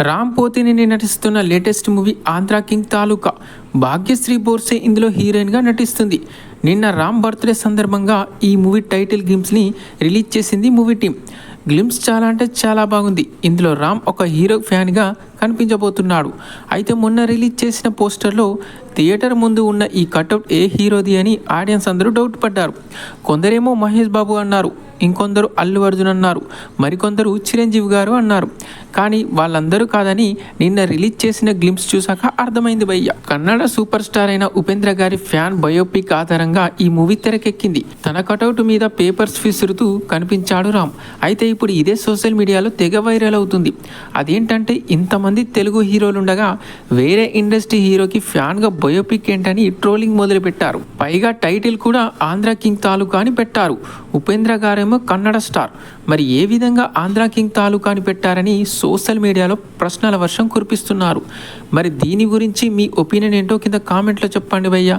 రామ్ పోతినేని నటిస్తున్న latest movie Andhra King Taluka. Bhagyashri Borse ఇందులో హీరోయిన్గా నటిస్తుంది. నిన్న రామ్ బర్త్డే సందర్భంగా ఈ మూవీ టైటిల్ గ్లిమ్స్ని రిలీజ్ చేసింది మూవీ టీం గ్లిమ్స్ చాలా అంటే చాలా బాగుంది. ఇందులో రామ్ ఒక హీరో ఫ్యాన్గా కనిపించబోతున్నాడు. అయితే మొన్న రిలీజ్ చేసిన పోస్టర్లో థియేటర్ ముందు ఉన్న ఈ కట్అవుట్ ఏ హీరోది అని ఆడియన్స్ అందరూ డౌట్ పడ్డారు. కొందరేమో మహేష్ బాబు అన్నారు. ఇంకొందరు అల్లు అర్జున్ అన్నారు. మరికొందరు చిరంజీవి గారు అన్నారు. కానీ వాళ్ళందరూ కాదని నిన్న రిలీజ్ చేసిన గ్లిమ్స్ చూశాక అర్థమైంది భయ్య. కన్నడ సూపర్ స్టార్ అయిన ఉపేంద్ర గారి ఫ్యాన్ బయోపిక్ ఆధారంగా ఈ మూవీ తెరకెక్కింది. తన కటౌట్ మీద పేపర్స్ విసురుతూ కనిపించాడు రామ్. అయితే ఇప్పుడు ఇదే సోషల్ మీడియాలో తెగ వైరల్ అవుతుంది. అదేంటంటే ఇంతమంది తెలుగు హీరోలుండగా వేరే ఇండస్ట్రీ హీరోకి ఫ్యాన్గా బయోపిక్ ఏంటని ట్రోలింగ్ మొదలుపెట్టారు. పైగా టైటిల్ కూడా ఆంధ్ర కింగ్ తాలూకా అని పెట్టారు. ఉపేంద్ర గారేమో కన్నడ స్టార్. మరి ఏ విధంగా ఆంధ్ర కింగ్ తాలూకాని పెట్టారని సోషల్ మీడియాలో ప్రశ్నల వర్షం కురిపిస్తున్నారు. మరి దీని గురించి మీ ఒపీనియన్ ఏంటో కింద కామెంట్లో చెప్పండి భయ్యా.